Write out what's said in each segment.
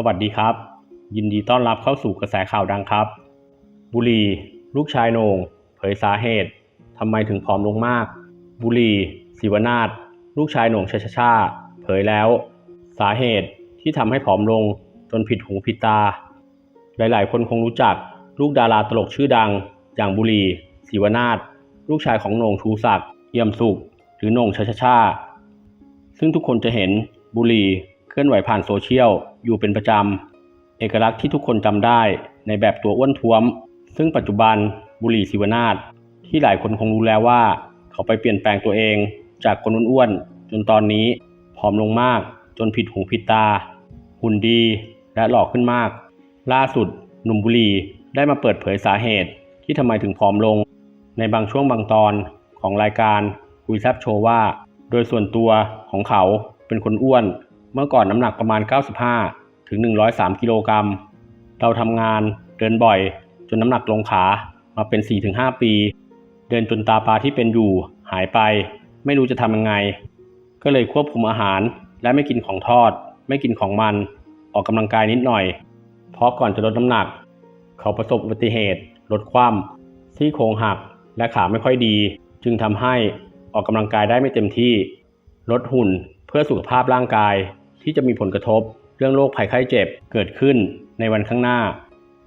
สวัสดีครับ ยินดีต้อนรับเข้าสู่กระแสข่าวดังครับ บุรี ลูกชายโหนงเผยสาเหตุทำไมถึงผอมลงมาก บุรีศิวนาถลูกชายโหนงชาชาชาเผยแล้ว สาเหตุที่ทำให้ผอมลงจนผิดหูผิดตา หลายๆ คนคงรู้จักลูกดาราตลกชื่อดัง อย่างบุรีศิวนาถลูกชายของโหนงชูศักดิ์เอี่ยมสุข หรือโหนงชาชาชาซึ่งทุกคนจะเห็นบุรี ลื่อนไหวผ่านโซเชียลอยู่เป็นประจำ เอกลักษณ์ที่ทุกคนจำได้ในแบบตัวอ้วนท้วม ซึ่งปัจจุบันบุรีศิวนาถที่หลายคนคงรู้แล้วว่า เขาไปเปลี่ยนแปลงตัวเองจากคนอ้วนๆจนตอนนี้ผอมลงมากจนผิดหูผิดตา หุ่นดีและหล่อขึ้นมาก ล่าสุด หนุ่มบุรีได้มาเปิดเผยสาเหตุที่ทำไมถึงผอมลง ในบางช่วงบางตอนของรายการคุยแซบโชว์ว่า โดยส่วนตัวของเขาเป็นคนอ้วน เมื่อก่อนน้ำหนักประมาณ 95 ถึง 103 กิโลกรัม เราทำงานเดินบ่อย จนน้ำหนักลงขามาเป็น 4-5 ปี เดินจนตาปลาที่เป็นอยู่หายไป ไม่รู้จะทำยังไง ก็เลยควบคุมอาหารและไม่กินของทอด ไม่กินของมัน ออกกำลังกายนิดหน่อย เพราะก่อนจะลดน้ำหนัก เขาประสบอุบัติเหตุรถคว่ำซี่โครงหักและขาไม่ค่อยดี จึงทำให้ออกกำลังกายได้ไม่เต็มที่ ลดหุ่น เพื่อสุขภาพร่างกายที่จะมีผลกระทบ เรื่องโรคภัยไข้เจ็บเกิดขึ้นในวันข้างหน้า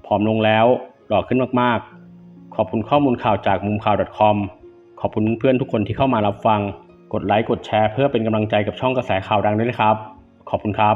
ผอมลงแล้วหล่อขึ้นมากๆ ขอบคุณข้อมูลข่าวจากมุมข่าว .com ขอบคุณเพื่อนทุกคนที่เข้ามารับฟัง กดไลค์กดแชร์เพื่อเป็นกำลังใจกับช่องกระแสข่าวดังด้วยนะครับ ขอบคุณครับ